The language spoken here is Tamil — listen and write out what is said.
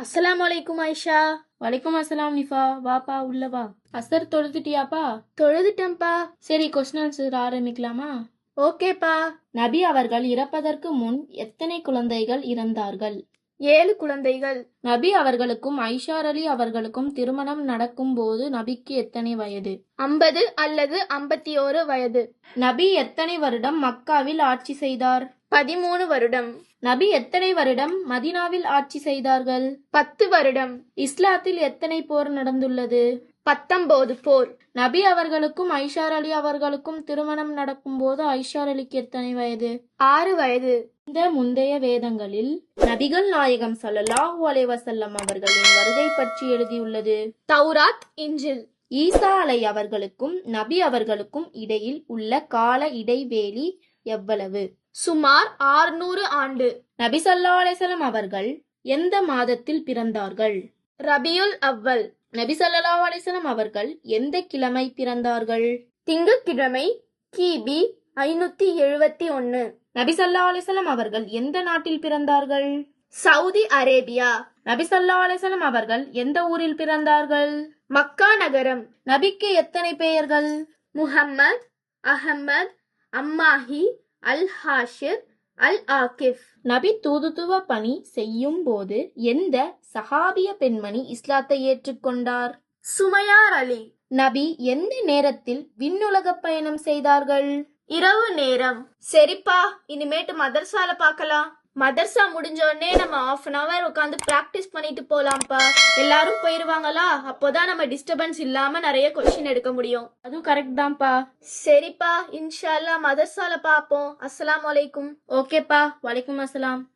அஸ்ஸலாமு அலைக்கும் ஆயிஷா. வலைக்கும் அஸ்ஸலாம் நிஃபா. வாப்பா உள்ள வா. அசர் தொழுதுட்டியாப்பா? தொழுதுட்டேன்ப்பா. சரி கொஸ்டின் ஆன்சர் ஆரம்பிக்கலாமா? ஓகேப்பா. நபி அவர்கள் இறப்பதற்கு முன் எத்தனை குழந்தைகள் இறந்தார்கள்? ஏழு குழந்தைகள். நபி அவர்களுக்கும் ஐஷார் அலி அவர்களுக்கும் திருமணம் நடக்கும் போது நபிக்கு எத்தனை வயது? ஐம்பது அல்லது ஐம்பத்தி ஓரு வயது. நபி எத்தனை வருடம் மக்காவில் ஆட்சி செய்தார்? பதிமூணு வருடம். நபி எத்தனை வருடம் மதினாவில் ஆட்சி செய்தார்கள்? பத்து வருடம். இஸ்லாத்தில் எத்தனை போர் நடந்துள்ளது? பத்தொன்பது போர். நபி அவர்களுக்கும் ஐஷார் அலி அவர்களுக்கும் திருமணம் நடக்கும்போது ஐஷார் அலிக்கு எத்தனை வயது? ஆறு வயது. இந்த முந்தைய வேதங்களில் நபிகள் நாயகம் ஸல்லல்லாஹு அலைஹி வஸல்லம் அவர்களின் வருகை பற்றி எழுதியுள்ளது. தௌராத் இஞ்சில். ஈசா அலை அவர்களுக்கும் நபி அவர்களுக்கும் இடையில் உள்ள கால இடைவேளி எவ்வளவு? சுமார் ஆறுநூறு ஆண்டு. நபி அலைஹி வஸல்லம் அவர்கள் எந்த மாதத்தில் பிறந்தார்கள்? ரபியுல் அவ்வல். நபி அலைஹி வஸல்லம் அவர்கள் எந்த கிழமை பிறந்தார்கள்? திங்கட்கிழமை கிபி ஐநூத்தி எழுபத்தி ஒன்னு. நபி அலைஹி வஸல்லம் அவர்கள் எந்த நாட்டில் பிறந்தார்கள்? Saudi Arabia. நபி ஸல்லல்லாஹு அவர்கள் எந்த ஊரில் பிறந்தார்கள்? மக்கா நகரம். நபிக்கு எத்தனை பெயர்கள்? முஹம்மத் அஹமத் அம்மாஹி அல் ஹாஷிர் அல் ஆகிஃப் நபி தூதுத்துவ பணி செய்யும் போது எந்த சஹாபிய பெண்மணி இஸ்லாத்தை ஏற்றுக்கொண்டார்? சுமையார் அலி. நபி எந்த நேரத்தில் விண்ணுலக பயணம் செய்தார்கள்? இரவு நேரம். சரிப்பா இனிமேட்டு மதர்சால பார்க்கலாம். மதர்சா முடிஞ்ச உடனே நம்ம ஆஃப் அன் ஹவர் உட்காந்து ப்ராக்டிஸ் பண்ணிட்டு போலாம்ப்பா. எல்லாரும் போயிருவாங்களா? அப்போதான் நம்ம டிஸ்டர்பன்ஸ் இல்லாம நிறைய கொஸ்டின் எடுக்க முடியும். அதுவும் கரெக்ட் தான்ப்பா. சரிப்பா இன்ஷா அல்லாஹ் மதர்சால பார்ப்போம். அஸ்ஸலாமு அலைக்கும். ஓகேப்பா வலைக்கும் அஸ்ஸலாம்.